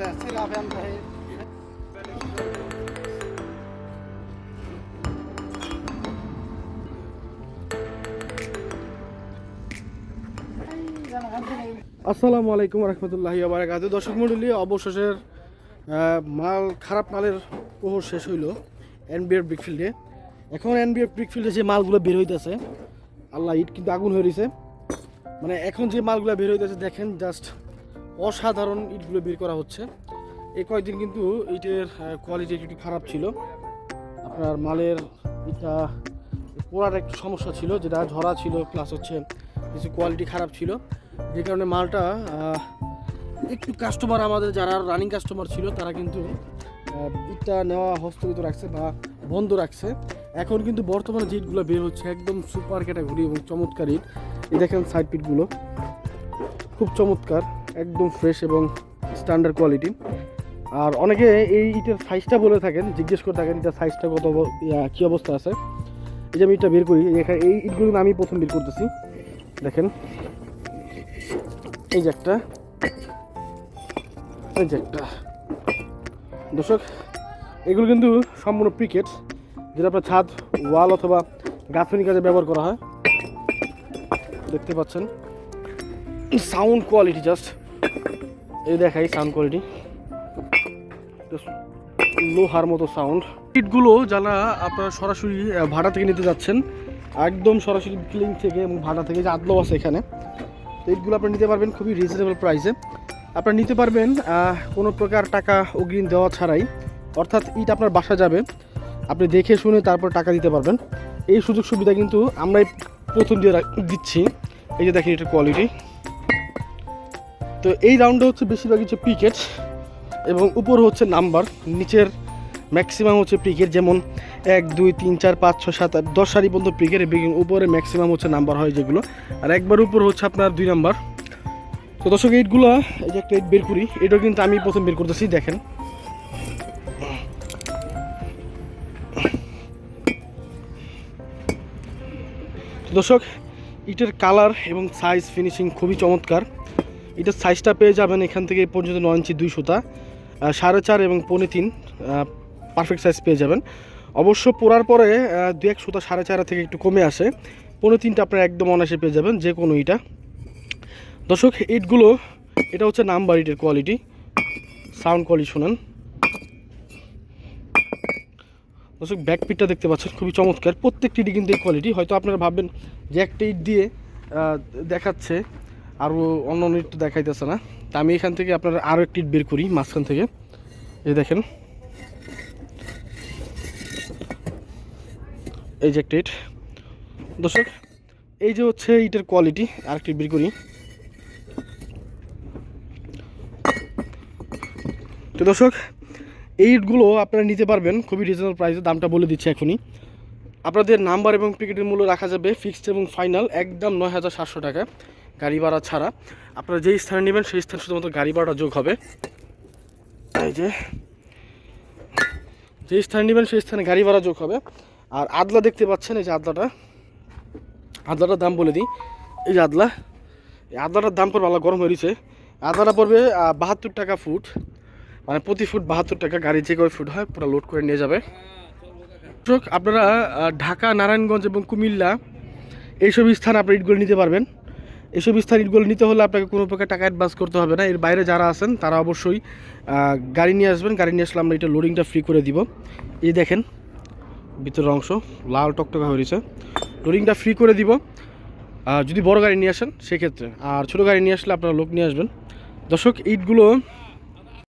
আসসালামু আলাইকুম রহমতুল্লাহি বারাকাতু। দর্শক মণ্ডলী অবশেষের মাল, খারাপ মালের প্রহর শেষ হইল এনবিআর ব্রিকফিল্ডে এখন এনবিআর ব্রিকফিল্ডে যে মালগুলো বের হইতেছে, আল্লাহ, ইট কিন্তু আগুন হয়ে রয়েছে মানে এখন যে মালগুলো বের হইতেছে, দেখেন জাস্ট অসাধারণ ইটগুলো বের করা হচ্ছে। এই কয়েকদিন কিন্তু ইটের কোয়ালিটি একটু খারাপ ছিল। আপনার মালের ইটটা পোড়ার একটু সমস্যা ছিল, যেটা ঝরা ছিল প্লাস হচ্ছে কিছু কোয়ালিটি খারাপ ছিল। যে কারণে মালটা একটু কাস্টমার আমাদের যারা রানিং কাস্টমার ছিল, তারা কিন্তু ইটটা নেওয়া, হস্তগত রাখছে বা বন্ধ রাখছে। এখন কিন্তু বর্তমানে যে ইটগুলো বের হচ্ছে, একদম সুপার ক্যাটাগরি এবং চমৎকার ইট। এই দেখেন সাইড পিটগুলো খুব চমৎকার। একদম ফ্রেশ এবং স্ট্যান্ডার্ড কোয়ালিটি আর অনেকে এই ইটের সাইজটা বলে থাকেন, জিজ্ঞেস করে থাকেন এটার সাইজটা কত কী অবস্থা আছে? এই যে আমি ইটটা বের করি, এখানে এই ইটগুলো আমি প্রথম বের করতেছি। দেখেন, এই যে একটা, এই যে একটা। দর্শক, এগুলো কিন্তু সম্পূর্ণ প্রিকেট যেটা আপনার ছাদ ওয়াল অথবা গাঁথনি কাজে ব্যবহার করা হয়। দেখতে পাচ্ছেন সাউন্ড কোয়ালিটি জাস্ট এই দেখাই সাউন্ড কোয়ালিটি লোহার মতো সাউন্ড ইটগুলো যারা আপনারা সরাসরি ভাড়া থেকে নিতে যাচ্ছেন, একদম সরাসরি ক্লিন থেকে এবং ভাড়া থেকে যে আদলো আছে এখানে। তো ইটগুলো আপনি নিতে পারবেন খুবই রিজনেবল প্রাইসে আপনারা নিতে পারবেন কোনো প্রকার টাকা অগ্রিম দেওয়া ছাড়াই। অর্থাৎ ইট আপনার বাসা যাবে। আপনি দেখে শুনে তারপর টাকা দিতে পারবেন। এই সুযোগ সুবিধা কিন্তু আমরাই প্রথম দিয়ে দিচ্ছি। এই যে দেখেন এটার কোয়ালিটি তো এই রাউন্ডে হচ্ছে বেশিরভাগ হচ্ছে পিকেট এবং উপর হচ্ছে নাম্বার নিচের ম্যাক্সিমাম হচ্ছে প্রিকেট যেমন এক, দুই, তিন, চার, পাঁচ, ছয়, সাত, আট, দশ সারি পর্যন্ত এবং উপরে ম্যাক্সিমাম হচ্ছে নাম্বার হয় যেগুলো। আর একবার উপর হচ্ছে আপনার দুই নাম্বার তো দর্শক এইটগুলো এই যে একটা এইট বের করি, এটাও কিন্তু আমি প্রথম বের করতেছি, দেখেন। দর্শক ইটের কালার এবং সাইজ ফিনিশিং খুবই চমৎকার। এটার সাইজটা পেয়ে যাবেন এখান থেকে পর্যন্ত নয় ইঞ্চি, দুই সুতা সাড়ে চার এবং পৌনে তিন পারফেক্ট সাইজ পেয়ে যাবেন। অবশ্য পরার পরে দু এক সুতা সাড়ে চার থেকে একটু কমে আসে। পৌনে তিনটা আপনার একদম অনায়াসে পেয়ে যাবেন, যে কোনো ইটা দর্শক ইটগুলো এটা হচ্ছে নাম্বার ইটের কোয়ালিটি সাউন্ড কোয়ালিটি শুনেন। দর্শক ব্যাক পিটটা দেখতে পাচ্ছেন, খুবই চমৎকার। প্রত্যেকটি কিন্তু এই কোয়ালিটি হয়তো আপনারা ভাববেন যে একটা ইট দিয়ে দেখাচ্ছে। আর অন্য অন্য তো দেখাইতেছে না। তা আমি এখান থেকে আপনার আরও একটি বের করি, মাঝখান থেকে। এই দেখেন। এই যে একটা ইট দর্শক, এই যে হচ্ছে ইটের কোয়ালিটি আরেকটি বের করি। তো দর্শক, এই ইটগুলো আপনারা নিতে পারবেন, খুবই রিজনেবল প্রাইসে দামটা বলে দিচ্ছি এখনই। আপনাদের নাম্বার এবং টিকিটের মূল্য রাখা যাবে ফিক্সড এবং ফাইনাল একদম নয় হাজার সাতশো টাকা। গাড়ি ভাড়া ছাড়া। আপনারা যেই স্থানে নেবেন, সেই স্থানে শুধুমাত্র গাড়ি ভাড়া যোগ হবে। এই যে, যেই স্থানে নেবেন, সেই স্থানে গাড়ি ভাড়া যোগ হবে। আর আদলা দেখতে পাচ্ছেন, এই যে আদলাটা। আদলাটার দাম বলে দিই। এই যে আদলা, এই আদলাটার দাম পড়বে, আল্লাহ গরম হয়ে গেছে আদলাটা পড়বে বাহাত্তর টাকা ফুট। মানে প্রতি ফুট বাহাত্তর টাকা গাড়ি যে কয় ফুট হয়, পুরো লোড করে নিয়ে যাবে। আপনারা ঢাকা, নারায়ণগঞ্জ এবং কুমিল্লা, এইসব স্থান আপনি ইটগুলো নিতে পারবেন। এইসব স্থান ইটগুলো নিতে হলে আপনাকে কোনো প্রকার টাকা অ্যাডভান্স করতে হবে না। এর বাইরে যারা আছেন, তারা অবশ্যই গাড়ি নিয়ে আসবেন। গাড়ি নিয়ে আসলে আমরা এটা লোডিংটা ফ্রি করে দিব। এই দেখেন, ভিতরের অংশ, লাল টকটকা হয়ে রয়েছে। লোডিংটা ফ্রি করে দিব। যদি বড় গাড়ি নিয়ে আসেন, সেক্ষেত্রে। আর ছোটো গাড়ি নিয়ে আসলে আপনারা লোক নিয়ে আসবেন। দর্শক, ইটগুলো